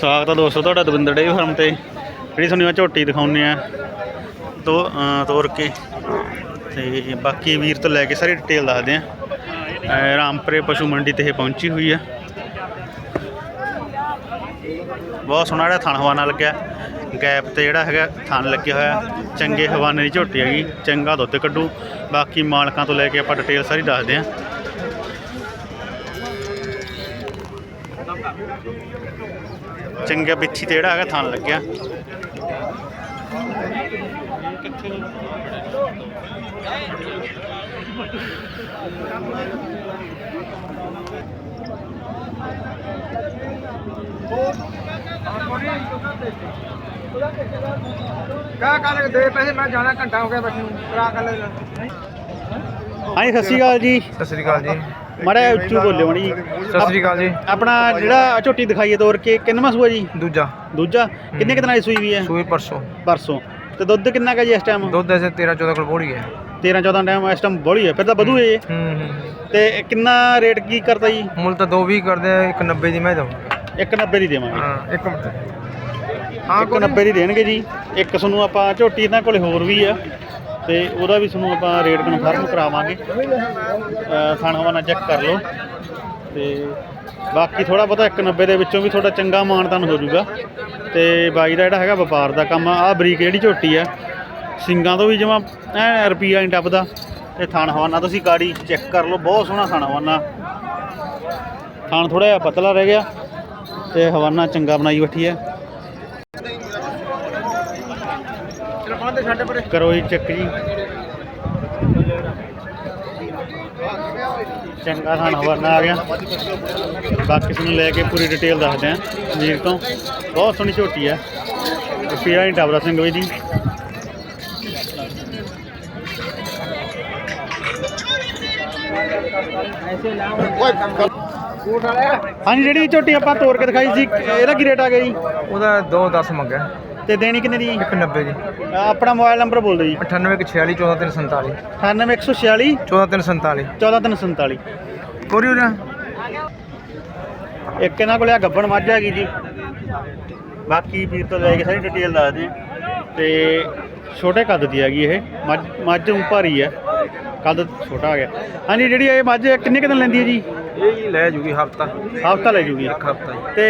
ਸਾਗ ਤਾਂ ਦੋਸਤੋ ਤੁਹਾਡਾ ਦਵਿੰਦਰ ਡੇ ਫਾਰਮ ਤੇ। ਜਿਹੜੀ ਤੁਹਾਨੂੰ ਮੈਂ ਝੋਟੀ ਦਿਖਾਉਂਦੇ ਆ ਤੋ ਤੋਰ ਕੇ। ਤੇ ਬਾਕੀ ਵੀਰ ਤੋਂ ਲੈ ਕੇ ਸਾਰੀ ਡਿਟੇਲ ਦੱਸਦੇ ਆ। ਅ, ਰਾਮਪੁਰੇ ਪਸ਼ੂ ਮੰਡੀ ਤੇ ਇਹ ਪਹੁੰਚੀ ਹੋਈ ਆ। ਬਹੁਤ ਸੋਹਣਾ ਜਿਹੜਾ ਥਣ ਹਵਾਨਾ ਲੱਗਿਆ। ਗੈਪ ਤੇ ਜਿਹੜਾ ਹੈਗਾ ਥਣ ਲੱਗਿਆ ਹੋਇਆ। ਚੰਗੇ ਹਵਾਨੇ ਦੀ ਝੋਟੀ ਹੈਗੀ ਚੰਗਾ ਦੁੱਧ ਕੱਢੂ। ਬਾਕੀ ਮਾਲਕਾਂ ਤੋਂ ਲੈ ਕੇ ਆਪਾਂ ਡਿਟੇਲ ਸਾਰੀ ਦੱਸਦੇ ਆ। ਚੰਗਾ ਪਿੱਛੇ ਤੇ ਜਿਹੜਾ ਹੈਗਾ ਥਣ ਲੱਗਿਆ। ਕਾ ਕੱਲ ਦੇ ਪੈਸੇ ਮੈਂ ਜਾਣਾ ਘੰਟਾ ਹੋ ਗਿਆ ਬੈਠੇ ਨੂੰ। ਕਰਾ ਕੱਲ ਹਾਂਜੀ ਸਤਿ ਸ਼੍ਰੀ ਅਕਾਲ ਜੀ। ਸਤਿ ਸ੍ਰੀ ਅਕਾਲ ਜੀ। ਮਾੜਾ ਉੱਚੂ ਬੋਲਿਓ ਮਣੀ ਸਤਿ ਸ੍ਰੀ ਅਕਾਲ ਜੀ। ਆਪਣਾ ਜਿਹੜਾ ਝੋਟੀ ਦਿਖਾਈਏ ਤੋਰ ਕੇ ਕਿੰਨਵਾਂ ਸੂਆ ਜੀ? ਦੂਜਾ। ਦੂਜਾ? ਕਿੰਨੇ ਕਿਤਨਾ ਦੀ ਸੂਈ ਵੀ ਹੈ? ਸੂਈ ਪਰਸੋਂ। ਪਰਸੋਂ। ਤੇ ਦੁੱਧ ਕਿੰਨਾ ਕਾ ਜੀ ਇਸ ਟਾਈਮ ਦੁੱਧ ਐਸੇ 13 14 ਕੋਲ ਪੋੜੀ ਹੈ। 13 14 ਟਾਈਮ ਇਸ ਟਾਈਮ ਬੋਲੀ ਹੈ ਫਿਰ ਤਾਂ ਵਧੂ ਹੂੰ ਹੂੰ। ਤੇ ਕਿੰਨਾ ਰੇਟ ਕੀ ਕਰਦਾ ਜੀ? ਮੁੱਲ ਤਾਂ 2 ਵੀ ਕਰਦੇ ਆ 190 ਦੀ ਮੈਂ ਦਊਂ 190 ਦੀ ਦੇਵਾਂਗੇ। ਹਾਂ ਇੱਕ ਮਿੰਟ। ਹਾਂ ਕੋਈ 190 ਦੀ ਦੇਣਗੇ ਜੀ। ਇੱਕ ਤੁਹਾਨੂੰ ਆਪਾਂ ਝੋਟੀ ਇਹਨਾਂ ਕੋਲੇ ਹੋਰ ਵੀ ਆ। ਤੇ ਉਹਦਾ ਵੀ ਤੁਹਾਨੂੰ ਆਪਾਂ ਰੇਟ ਕਨਫਰਮ ਕਰਾਵਾਂਗੇ। ਥਾਣ ਹਵਾਨਾ ਚੈੱਕ ਕਰ ਲਓ। ਤੇ ਬਾਕੀ ਥੋੜਾ ਬਹੁਤਾ 190 ਦੇ ਵਿੱਚੋਂ ਵੀ ਤੁਹਾਡਾ ਚੰਗਾ ਮਾਨਤਾਨ ਹੋ ਜਾਊਗਾ। ਤੇ ਬਾਈ ਦਾ ਜਿਹੜਾ ਹੈਗਾ ਵਪਾਰ ਦਾ ਕੰਮ ਆ ਬਰੀਕ ਜਿਹੜੀ ਝੋਟੀ ਆ, ਸਿੰਗਾਂ ਤੋਂ ਵੀ ਜਮਾ ਐ ਰੁਪਈਆ ਨਹੀਂ ਟੱਪਦਾ। ਤੇ ਥਾਣ ਹਵਾਨਾ ਤੁਸੀਂ ਗਾੜੀ ਚੈੱਕ ਕਰ ਲਓ, ਬਹੁਤ ਸੋਹਣਾ ਥਣ ਹਵਾਨਾ ਥਾਣ ਥੋੜਾ ਜਿਹਾ ਪਤਲਾ ਰਹਿ ਗਿਆ, ਤੇ ਹਵਾਨਾ ਚੰਗਾ ਬਣਾਈ ਬੈਠੀ ਹੈ। ਕਰੋ ਜੀ ਚੈੱਕ ਜੀ। ਚੰਗਾ ਥਾਣ ਹਵਾਨਾ ਆ ਗਿਆ। ਬਾਕੀ ਤੁਹਾਨੂੰ ਲੈ ਕੇ ਪੂਰੀ ਡਿਟੇਲ ਦੱਸਦੇ ਆਂ ਵੀਰ ਤੋਂ। ਬਹੁਤ ਸੋਹਣੀ ਝੋਟੀ ਆ। ਰੁਪਿਆ ਨਹੀਂ ਟੱਪਦਾ ਸਿੰਘ ਵੀ ਵਾਲਿਆ ਹਾਂਜੀ ਜਿਹੜੀ ਝੋਟੀ ਆਪਾਂ ਤੋੜ ਕੇ ਦਿਖਾਈ ਸੀ ਇਹਦਾ ਕੀ ਰੇਟ ਆ ਗਿਆ ਜੀ? ਉਹਦਾ 2 10 ਮੰਗਿਆ। ਤੇ ਦੇਣੀ ਕਿੰਨੇ ਦੀ? 190 ਜੀ ਆਪਣਾ ਮੋਬਾਈਲ ਨੰਬਰ ਬੋਲ ਦਿਓ ਜੀ। 98 46 14 98146 14347 14347 ਕੋਰੀ ਉਰਾ ਇੱਕ ਇਹਨਾਂ ਕੋਲੇ ਆ ਗੱਬਣ ਮੱਝ ਹੈਗੀ ਜੀ। ਬਾਕੀ ਵੀਰ ਤੋਂ ਲੈ ਕੇ ਸਾਰੀ ਡਿਟੇਲ ਦੱਸਦੇ ਹਾਂ। ਤੇ ਛੋਟੇ ਕੱਦ ਦੀ ਹੈਗੀ ਇਹ। ਮੱਝ ਮੱਝ ਉਂ ਭਾਰੀ ਹੈ। ਕੱਦ ਛੋਟਾ ਆ ਗਿਆ। ਹਾਂਜੀ ਜਿਹੜੀ ਇਹ ਮੱਝ ਕਿੰਨੇ ਕੁ ਦਿਨ ਲੈਂਦੀ ਹੈ ਜੀ? ਇਹ ਜੀ ਲੈ ਜੂਗੀ ਹਫਤਾ। ਹਫਤਾ ਲੈ ਜੂਗੀ। ਇੱਕ ਹਫਤਾ ਜੀ। ਤੇ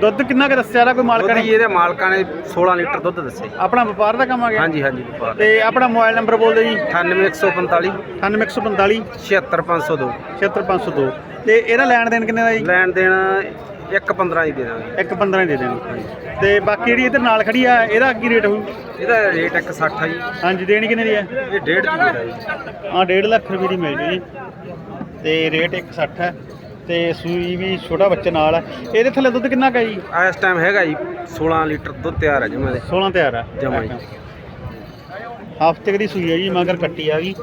ਦੁੱਧ ਕਿੰਨਾ ਕੁ ਦੱਸਿਆ ਦਾ ਕੋਈ ਮਾਲਕਾਂ ਜੀ ਨੇ ਇਹਦੇ ਮਾਲਕਾਂ ਨੇ 16 ਲੀਟਰ ਦੁੱਧ ਦੱਸੇ ਆਪਣਾ ਵਪਾਰ ਦਾ ਕੰਮ ਆ ਗਿਆ? ਹਾਂਜੀ ਹਾਂਜੀ ਵਪਾਰ ਤੇ ਆਪਣਾ ਮੋਬਾਈਲ ਨੰਬਰ ਬੋਲ ਦਿਓ ਜੀ 98145 98145 76502 76502 ਤੇ ਇਹਦਾ ਲੈਣ ਦੇਣ ਕਿੰਨੇ ਦਾ ਜੀ? ਲੈਣ ਦੇਣ 115 ਹੀ ਦੇ ਦਾਂਗੇ। ਇੱਕ 15 ਹੀ ਦੇ ਦੇਣੀ। ਤੇ ਬਾਕੀ ਜਿਹੜੀ ਇੱਧਰ ਨਾਲ ਖੜੀ ਆ ਇਹਦਾ ਕੀ ਰੇਟ ਹੋਊ? ਇਹਦਾ ਰੇਟ 160 ਆ ਜੀ। ਹਾਂਜੀ ਦੇਣੀ ਕਿੰਨੇ ਦੀ ਹੈ ਇਹ ਡੇਢ ਦੀ ਦੇ ਦਾਂਗੇ ਹਾਂ 1.5 ਲੱਖ ਰੁਪਏ ਦੀ ਮਿਲ ਜੂ ਜੀ। ਤੇ ਰੇਟ 160 ਹੈ ਤੇ ਸੂਈ ਵੀ ਛੋਟਾ ਬੱਚਾ ਨਾਲ ਹੈ। ਇਹਦੇ ਥੱਲੇ ਦੁੱਧ ਕਿੰਨਾ ਕਾ ਜੀ? ਇਸ ਟਾਈਮ ਹੈਗਾ ਜੀ 16 ਲੀਟਰ ਦੁੱਧ ਤਿਆਰ ਹੈ ਜਮਾ ਦੇ। 16 ਤਿਆਰ ਹੈ। ਜਮਾਂ ਜੀ। ਹਫ਼ਤੇ ਦੀ ਸੂਈ ਹੈ ਜੀ ਮਗਰ ਕੱਟੀ ਆ ਗਈ।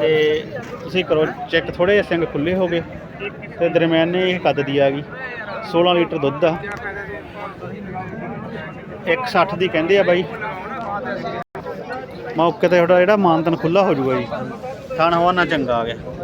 ਤੇ ਤੁਸੀਂ ਕਰੋ ਚੈੱਕ ਥੋੜੇ ਜਿਹੇ ਸਿੰਘ ਖੁੱਲੇ ਹੋ ਗਏ। ਤੇ ਦਰਮਿਆਨੇ ਇਹ ਕੱਦ ਦੀ ਆ ਗਈ। 16 ਲੀਟਰ ਦੁੱਧ ਆ। 160 ਦੀ ਕਹਿੰਦੇ ਆ ਬਾਈ। ਮੌਕੇ ਤੇ ਥੋੜਾ ਜਿਹੜਾ ਮਾਨਤਨ ਖੁੱਲਾ ਹੋ ਜਾਊਗਾ ਜੀ। ਖਾਣਾ ਹਵਾਨਾ ਚੰਗਾ ਆ ਗਿਆ।